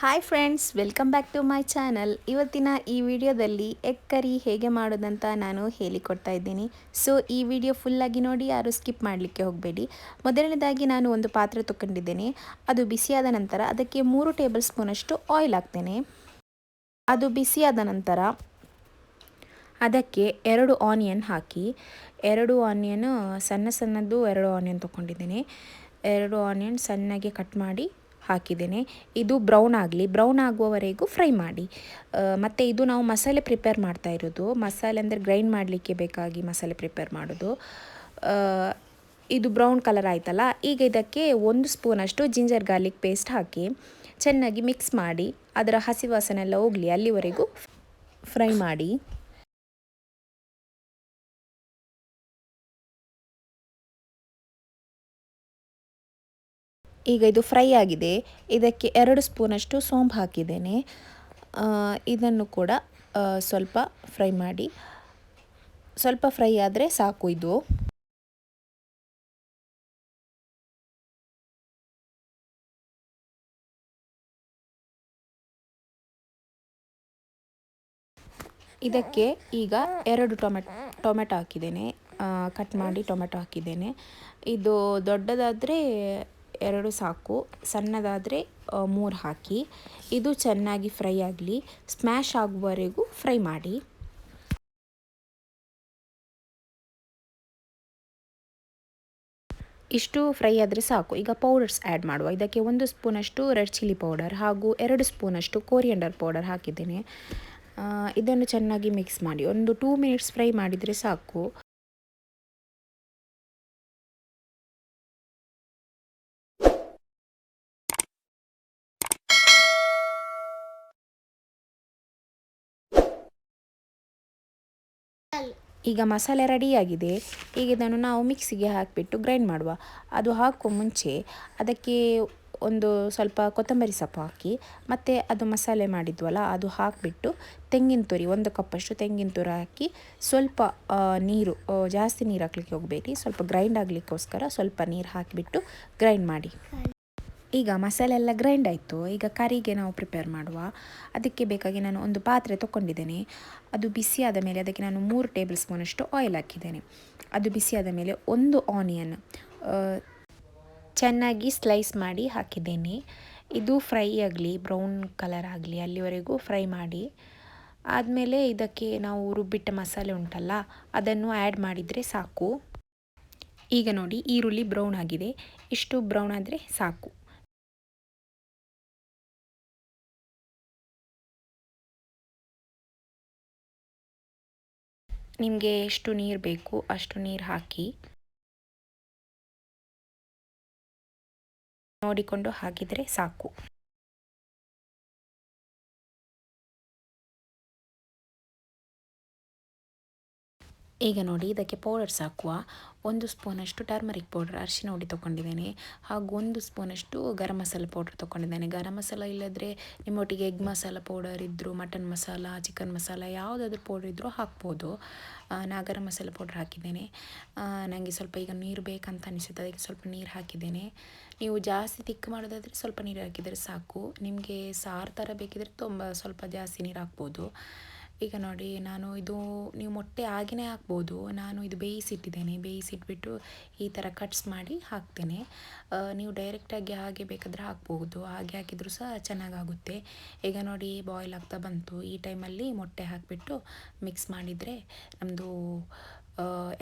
Hi friends welcome back to my channel ಇವತ್ತಿನ ಈ ವಿಡಿಯೋದಲ್ಲಿ ಎಗ್ ಕರಿ ಹೇಗೆ ಮಾಡೋದಂತ ನಾನು ಹೇಳಿಕೊಡ್ತಾ ಇದ್ದೀನಿ. ಸೊ ಈ ವಿಡಿಯೋ ಫುಲ್ಲಾಗಿ ನೋಡಿ, ಯಾರು ಸ್ಕಿಪ್ ಮಾಡಲಿಕ್ಕೆ ಹೋಗಬೇಡಿ. ಮೊದಲನೇದಾಗಿ ನಾನು ಒಂದು ಪಾತ್ರೆ ತೊಗೊಂಡಿದ್ದೇನೆ. ಅದು ಬಿಸಿಯಾದ ನಂತರ ಅದಕ್ಕೆ ಮೂರು ಟೇಬಲ್ ಸ್ಪೂನಷ್ಟು ಆಯಿಲ್ ಹಾಕ್ತೇನೆ. ಅದು ಬಿಸಿಯಾದ ನಂತರ ಅದಕ್ಕೆ ಎರಡು ಆನಿಯನ್ ಹಾಕಿ, ಎರಡು ಆನಿಯನ್ ಸಣ್ಣ ಸಣ್ಣದ್ದು ಎರಡು ಆನಿಯನ್ ತೊಗೊಂಡಿದ್ದೇನೆ. ಎರಡು ಆನಿಯನ್ ಸಣ್ಣಗೆ ಕಟ್ ಮಾಡಿ ಹಾಕಿದ್ದೇನೆ. ಇದು ಬ್ರೌನ್ ಆಗಲಿ, ಬ್ರೌನ್ ಆಗುವವರೆಗೂ ಫ್ರೈ ಮಾಡಿ. ಮತ್ತು ಇದು ನಾವು ಮಸಾಲೆ ಪ್ರಿಪೇರ್ ಮಾಡ್ತಾ ಇರೋದು. ಮಸಾಲೆ ಅಂದರೆ ಗ್ರೈಂಡ್ ಮಾಡಲಿಕ್ಕೆ ಬೇಕಾಗಿ ಮಸಾಲೆ ಪ್ರಿಪೇರ್ ಮಾಡೋದು. ಇದು ಬ್ರೌನ್ ಕಲರ್ ಆಯ್ತಲ್ಲ? ಈಗ ಇದಕ್ಕೆ ಒಂದು ಸ್ಪೂನಷ್ಟು ಜಿಂಜರ್ ಗಾರ್ಲಿಕ್ ಪೇಸ್ಟ್ ಹಾಕಿ ಚೆನ್ನಾಗಿ ಮಿಕ್ಸ್ ಮಾಡಿ, ಅದರ ಹಸಿ ವಾಸನೆ ಎಲ್ಲ ಹೋಗಲಿ ಅಲ್ಲಿವರೆಗೂ ಫ್ರೈ ಮಾಡಿ. ಈಗ ಇದು ಫ್ರೈ ಆಗಿದೆ. ಇದಕ್ಕೆ ಎರಡು ಸ್ಪೂನಷ್ಟು ಸೋಂಬು ಹಾಕಿದ್ದೇನೆ. ಇದನ್ನು ಕೂಡ ಸ್ವಲ್ಪ ಫ್ರೈ ಮಾಡಿ. ಸ್ವಲ್ಪ ಫ್ರೈ ಆದರೆ ಸಾಕು ಇದು. ಇದಕ್ಕೆ ಈಗ ಎರಡು ಟೊಮೆಟೊ ಟೊಮೆಟೊ ಹಾಕಿದ್ದೇನೆ. ಕಟ್ ಮಾಡಿ ಟೊಮೆಟೊ ಹಾಕಿದ್ದೇನೆ. ಇದು ದೊಡ್ಡದಾದರೆ ಎರಡು ಸಾಕು. ಸಣ್ಣದಾದರೆ ಮೂರು ಹಾಕಿ. ಇದು ಚೆನ್ನಾಗಿ ಫ್ರೈ ಆಗಲಿ. ಸ್ಮ್ಯಾಶ್ ಆಗುವವರೆಗೂ ಫ್ರೈ ಮಾಡಿ. ಇಷ್ಟು ಫ್ರೈ ಆದರೆ ಸಾಕು. ಈಗ ಪೌಡರ್ಸ್ ಆ್ಯಡ್ ಮಾಡುವ. ಇದಕ್ಕೆ ಒಂದು ಸ್ಪೂನಷ್ಟು ರೆಡ್ ಚಿಲ್ಲಿ ಪೌಡರ್ ಹಾಗೂ ಎರಡು ಸ್ಪೂನಷ್ಟು ಕೋರಿಯಂಡರ್ ಪೌಡರ್ ಹಾಕಿದ್ದೇನೆ. ಇದನ್ನು ಚೆನ್ನಾಗಿ ಮಿಕ್ಸ್ ಮಾಡಿ. ಒಂದು ಟೂ ಮಿನಿಟ್ಸ್ ಫ್ರೈ ಮಾಡಿದರೆ ಸಾಕು. ಈಗ ಮಸಾಲೆ ರೆಡಿಯಾಗಿದೆ ಈಗ ಇದನ್ನು ನಾವು ಮಿಕ್ಸಿಗೆ ಹಾಕಿಬಿಟ್ಟು ಗ್ರೈಂಡ್ ಮಾಡುವ. ಅದು ಹಾಕೋ ಮುಂಚೆ ಅದಕ್ಕೆ ಒಂದು ಸ್ವಲ್ಪ ಕೊತ್ತಂಬರಿ ಸೊಪ್ಪು ಹಾಕಿ, ಮತ್ತು ಅದು ಮಸಾಲೆ ಮಾಡಿದ್ವಲ್ಲ, ಅದು ಹಾಕಿಬಿಟ್ಟು ತೆಂಗಿನ ತುರಿ, ಒಂದು ಕಪ್ಪಷ್ಟು ತೆಂಗಿನ ತುರಿ ಹಾಕಿ ಸ್ವಲ್ಪ ನೀರು ಜಾಸ್ತಿ ನೀರು ಹಾಕ್ಲಿಕ್ಕೆ ಹೋಗಬೇಡಿ. ಸ್ವಲ್ಪ ಗ್ರೈಂಡ್ ಆಗಲಿಕ್ಕೋಸ್ಕರ ಸ್ವಲ್ಪ ನೀರು ಹಾಕಿಬಿಟ್ಟು ಗ್ರೈಂಡ್ ಮಾಡಿ. ಈಗ ಮಸಾಲೆ ಎಲ್ಲ ಗ್ರೈಂಡ್ ಆಯಿತು. ಈಗ ಕರಿಗೆ ನಾವು ಪ್ರಿಪೇರ್ ಮಾಡುವ. ಅದಕ್ಕೆ ಬೇಕಾಗಿ ನಾನು ಒಂದು ಪಾತ್ರೆ ತೊಗೊಂಡಿದ್ದೇನೆ ಅದು ಬಿಸಿಯಾದ ಮೇಲೆ ಅದಕ್ಕೆ ನಾನು ಮೂರು ಟೇಬಲ್ ಸ್ಪೂನಷ್ಟು ಆಯಿಲ್ ಹಾಕಿದ್ದೇನೆ. ಅದು ಬಿಸಿಯಾದ ಮೇಲೆ ಒಂದು ಆನಿಯನ್ ಚೆನ್ನಾಗಿ ಸ್ಲೈಸ್ ಮಾಡಿ ಹಾಕಿದ್ದೇನೆ. ಇದು ಫ್ರೈ ಆಗಲಿ ಬ್ರೌನ್ ಕಲರ್ ಆಗಲಿ, ಅಲ್ಲಿವರೆಗೂ ಫ್ರೈ ಮಾಡಿ. ಆದಮೇಲೆ ಇದಕ್ಕೆ ನಾವು ರುಬ್ಬಿಟ್ಟ ಮಸಾಲೆ ಉಂಟಲ್ಲ, ಅದನ್ನು ಆ್ಯಡ್ ಮಾಡಿದರೆ ಸಾಕು. ಈಗ ನೋಡಿ, ಈರುಳ್ಳಿ ಬ್ರೌನ್ ಆಗಿದೆ. ಇಷ್ಟು ಬ್ರೌನ್ ಆದರೆ ಸಾಕು. ನಿಮಗೆ ಎಷ್ಟು ನೀರು ಬೇಕು ಅಷ್ಟು ನೀರು ಹಾಕಿ. ನೋಡಿಕೊಂಡು ಹಾಕಿದರೆ ಸಾಕು. ಈಗ ನೋಡಿ, ಇದಕ್ಕೆ ಪೌಡರ್ ಹಾಕುವ ಒಂದು ಸ್ಪೂನಷ್ಟು ಟರ್ಮರಿಕ್ ಪೌಡರ್ ಅರಿಶಿನ ಹುಡಿ ತೊಗೊಂಡಿದ್ದೇನೆ ಹಾಗೂ ಒಂದು ಸ್ಪೂನಷ್ಟು ಗರಂ ಮಸಾಲ ಪೌಡರ್ ತೊಗೊಂಡಿದ್ದೇನೆ. ಗರಂ ಮಸಾಲ ಇಲ್ಲದ್ರೆ ನಿಮ್ಮೊಟ್ಟಿಗೆ ಎಗ್ ಮಸಾಲ ಪೌಡರ್ ಇದ್ದರೂ ಮಟನ್ ಮಸಾಲ ಚಿಕನ್ ಮಸಾಲ ಯಾವುದಾದ್ರೂ ಪೌಡರ್ ಇದ್ದರೂ ಹಾಕ್ಬೋದು. ನಾ ಗರಂ ಮಸಾಲ ಪೌಡರ್ ಹಾಕಿದ್ದೇನೆ. ನನಗೆ ಸ್ವಲ್ಪ ಈಗ ನೀರು ಬೇಕಂತ ಅನಿಸುತ್ತೆ, ಅದಕ್ಕೆ ಸ್ವಲ್ಪ ನೀರು ಹಾಕಿದ್ದೇನೆ. ನೀವು ಜಾಸ್ತಿ ತಿಕ್ಕು ಮಾಡೋದಾದರೆ ಸ್ವಲ್ಪ ನೀರು ಹಾಕಿದರೆ ಸಾಕು. ನಿಮಗೆ ಸಾರು ಥರ ಬೇಕಿದ್ರೆ ತುಂಬ ಸ್ವಲ್ಪ ಜಾಸ್ತಿ ನೀರು ಹಾಕ್ಬೋದು. ಈಗ ನೋಡಿ, ನಾನು ಇದು ನೀವು ಮೊಟ್ಟೆ ಆಗಿನೇ ಹಾಕ್ಬೋದು. ನಾನು ಇದು ಬೇಯಿಸಿಟ್ಟಿದ್ದೇನೆ. ಬೇಯಿಸಿಟ್ಬಿಟ್ಟು ಈ ಥರ ಕಟ್ಸ್ ಮಾಡಿ ಹಾಕ್ತೇನೆ. ನೀವು ಡೈರೆಕ್ಟಾಗಿ ಹಾಗೆ ಬೇಕಾದರೆ ಹಾಕ್ಬೋದು. ಹಾಗೆ ಹಾಕಿದರೂ ಸಹ ಚೆನ್ನಾಗಾಗುತ್ತೆ. ಈಗ ನೋಡಿ ಬಾಯ್ಲ್ ಆಗ್ತಾ ಬಂತು. ಈ ಟೈಮಲ್ಲಿ ಮೊಟ್ಟೆ ಹಾಕಿಬಿಟ್ಟು ಮಿಕ್ಸ್ ಮಾಡಿದರೆ ನಮ್ಮದು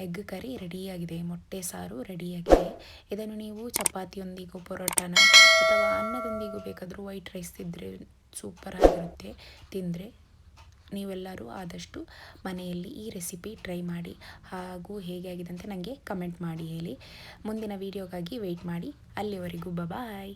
ಎಗ್ ಕರಿ ರೆಡಿಯಾಗಿದೆ ಮೊಟ್ಟೆ ಸಾರು ರೆಡಿಯಾಗಿದೆ ಇದನ್ನು ನೀವು ಚಪಾತಿಯೊಂದಿಗೂ, ಪರೋಟಾನ ಅಥವಾ ಅನ್ನದೊಂದಿಗೂ ಬೇಕಾದರೂ ವೈಟ್ ರೈಸ್ ತಿಂದರೆ ಸೂಪರ್ ಆಗಿರುತ್ತೆ. ತಿಂದರೆ ನೀವೆಲ್ಲರೂ ಆದಷ್ಟು ಮನೆಯಲ್ಲಿ ಈ ರೆಸಿಪಿ ಟ್ರೈ ಮಾಡಿ ಹಾಗೂ ಹೇಗೆ ಆಗಿದೆ ಅಂತ ನನಗೆ ಕಮೆಂಟ್ ಮಾಡಿ ಹೇಳಿ. ಮುಂದಿನ ವೀಡಿಯೋಗಾಗಿ ವೆಯ್ಟ್ ಮಾಡಿ. ಅಲ್ಲಿವರೆಗೂ ಬಾಯ್